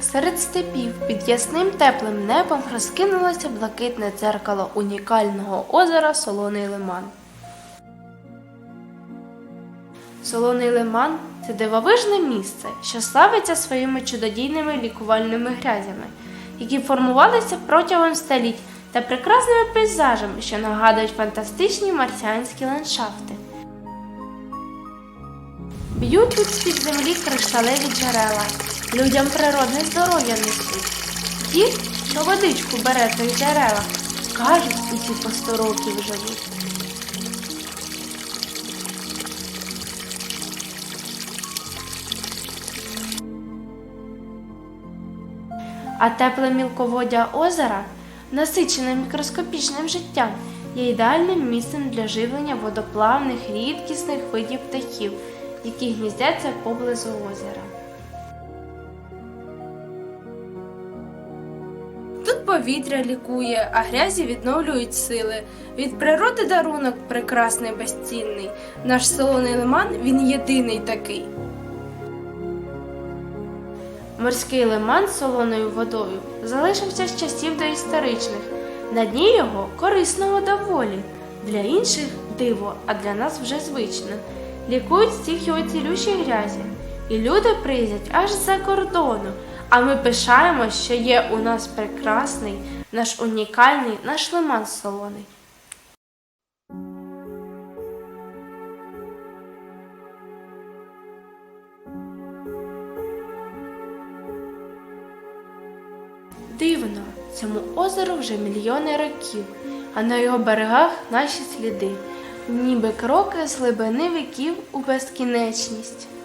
Серед степів під ясним теплим небом розкинулося блакитне дзеркало унікального озера Солоний Лиман. Солоний Лиман це дивовижне місце, що славиться своїми чудодійними лікувальними грязями, які формувалися протягом століть та прекрасними пейзажами, що нагадують фантастичні марсіанські ландшафти. Б'ють тут з-під землі кришталеві джерела, людям природне здоров'я несуть. Ті, що водичку бере в тих джерелах, кажуть, усі по сто років живуть. А тепле мілководдя озера, насичене мікроскопічним життям, є ідеальним місцем для живлення водоплавних рідкісних видів птахів, які гніздяться поблизу озера. Тут повітря лікує, а грязі відновлюють сили. Від природи дарунок прекрасний безцінний. Наш солоний лиман він єдиний такий. Морський лиман з солоною водою залишився з часів доісторичних. На дні його корисно доволі. Для інших диво, а для нас вже звично. Лікують стих його цілющі грязі. І люди приїздять аж з-за кордону. А ми пишаємо, що є у нас прекрасний, наш унікальний, наш лиман солоний. Дивно, цьому озеру вже мільйони років, а на його берегах наші сліди, ніби кроки з глибини віків у безкінечність.